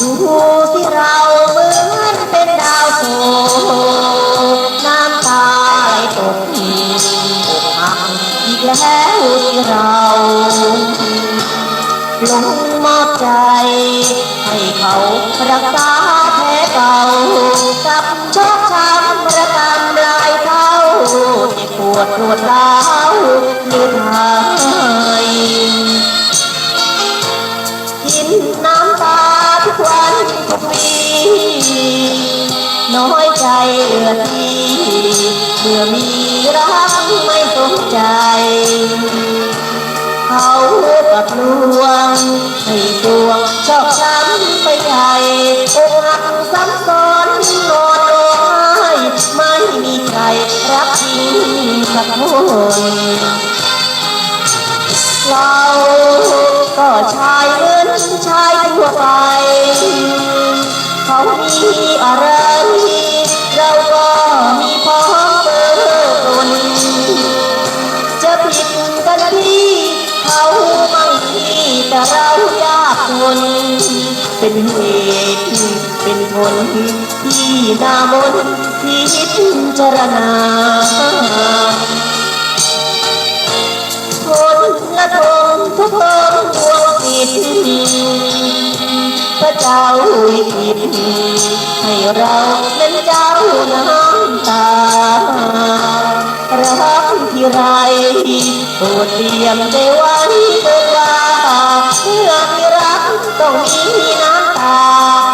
ดูสิเราเหมือนเป็นดาวโศกน้ำตาไหลตกอีกอีกแล้วที่เราลงมอบใจ ให้เขารักษาเก่ากับชกช้ำระกำลาเท้าปวดร้าวนิทาน น้อยใจเหลือทีเมื่อมีรักไม่สนใจ เขากับลวงให้ดวงชอบช้ำไปใหญ่อกหักซ้ำซ้อนนอนร้องไห้ไม่มีใครรักจริงสักคน น เป็นเหตุเป็นผลที่นามนที่พิจารณาคนละทงทุกคนดวงจิตพระเจ้าลิขิตให้เราเป็นเจ้าน้ำตารักที่ไรโปรดเตรียมใจไว้ ต้องมีน้ำตา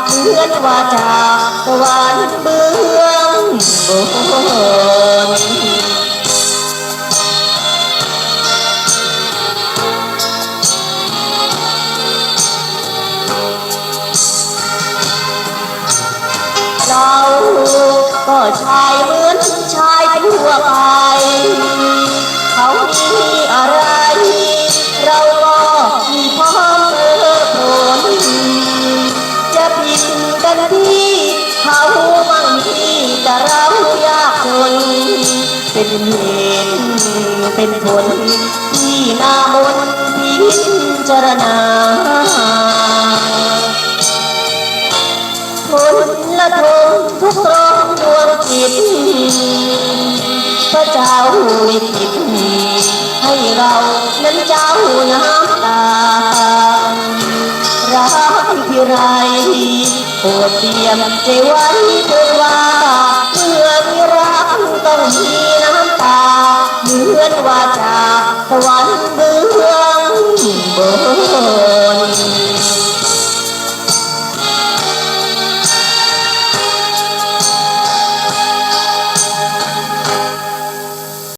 เหมือนว่าจากสวรรค์เบื้องบนเราก็ชายเหมือนชายทั่วไป เขามั่งที่แต่เรายากจนเป็นเหตุเป็นผลที่นามนพิจารณาคนละทงทุกตรงดวงจิตพระเจ้าลิขิตให้เรานั้นเจ้าน้ำตา ปวดเตรียมใจไว้เถิดว่าเพื่อมีรักต้องมีน้ำตาเหมือนว่าจาสวรรค์เบื้องบน